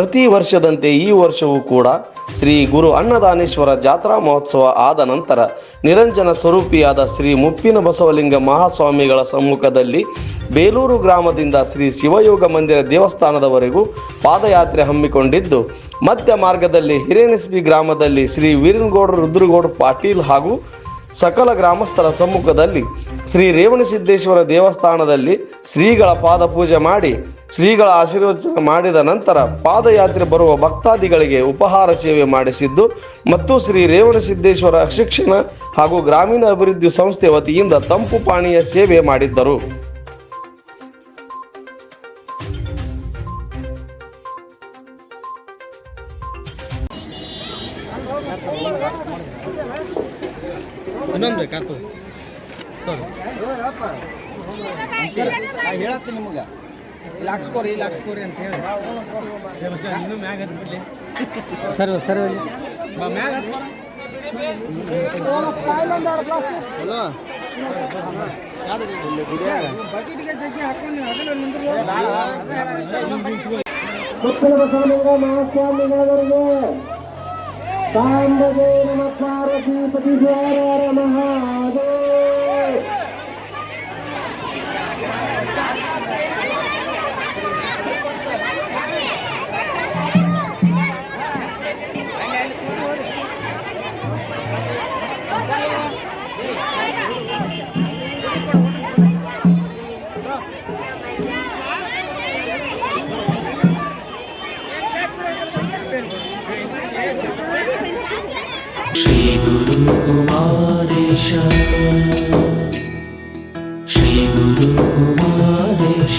ಪ್ರತಿ ವರ್ಷದಂತೆ ಈ ವರ್ಷವೂ ಕೂಡ ಶ್ರೀ ಗುರು ಅನ್ನದಾನೇಶ್ವರ ಜಾತ್ರಾ ಮಹೋತ್ಸವ ಆದ ನಂತರ ನಿರಂಜನ ಸ್ವರೂಪಿಯಾದ ಶ್ರೀ ಮುಪ್ಪಿನ ಬಸವಲಿಂಗ ಮಹಾಸ್ವಾಮಿಗಳ ಸಮ್ಮುಖದಲ್ಲಿ ಬೇಲೂರು ಗ್ರಾಮದಿಂದ ಶ್ರೀ ಶಿವಯೋಗ ಮಂದಿರ ದೇವಸ್ಥಾನದವರೆಗೂ ಪಾದಯಾತ್ರೆ ಹಮ್ಮಿಕೊಂಡಿದ್ದು, ಮಧ್ಯ ಮಾರ್ಗದಲ್ಲಿ ಹಿರೇನಸ್ಬಿ ಗ್ರಾಮದಲ್ಲಿ ಶ್ರೀ ವೀರನಗೌಡ ರುದ್ರಗೌಡ ಪಾಟೀಲ್ ಹಾಗೂ ಸಕಲ ಗ್ರಾಮಸ್ಥರ ಸಮ್ಮುಖದಲ್ಲಿ ಶ್ರೀ ರೇವಣಸಿದ್ದೇಶ್ವರ ದೇವಸ್ಥಾನದಲ್ಲಿ ಶ್ರೀಗಳ ಪಾದ ಪೂಜೆ ಮಾಡಿ, ಶ್ರೀಗಳ ಆಶೀರ್ವಚನ ಮಾಡಿದ ನಂತರ ಪಾದಯಾತ್ರೆ ಬರುವ ಭಕ್ತಾದಿಗಳಿಗೆ ಉಪಹಾರ ಸೇವೆ ಮಾಡಿಸಿದ್ದು, ಮತ್ತು ಶ್ರೀ ರೇವಣಸಿದ್ದೇಶ್ವರ ಶಿಕ್ಷಣ ಹಾಗೂ ಗ್ರಾಮೀಣ ಅಭಿವೃದ್ಧಿ ಸಂಸ್ಥೆ ವತಿಯಿಂದ ತಂಪು ಪಾನೀಯ ಸೇವೆ ಮಾಡಿದ್ದರು. ಇನ್ನೊಂದು ಬೇಕಾತು ನಿಮ್ಗೆ. ನಿಮಗೆ ಇಲ್ಲಿ ಹಾಕ್ಸ್ಕೋರಿ ಇಲ್ಲಿ ಹಾಕ್ಸ್ಕೋರಿ ಅಂತ ಹೇಳಿ. ಇನ್ನೂ ಮ್ಯಾಗ ಬಿಡ್ಲಿ. ಸರ್ ಸರ್ ಮ್ಯಾಗ ಮುತ್ತಿನ ಬಸವಲಿಂಗ ಮಹಾಸ್ವಾಮಿಗಳವರಿಗೆ ताम्बजे नमः पार्वतीपतिज्वारा महादेव শ্রী গুরু কুমারেশ শ্রী গুরু কুমারেশ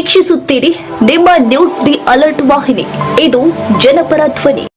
ವೀಕ್ಷಿಸುತ್ತೀರಿ ನಿಮ್ಮ ನ್ಯೂಸ್ ಬಿ ಅಲರ್ಟ್ ವಾಹಿನಿ. ಇದು ಜನಪರ ಧ್ವನಿ.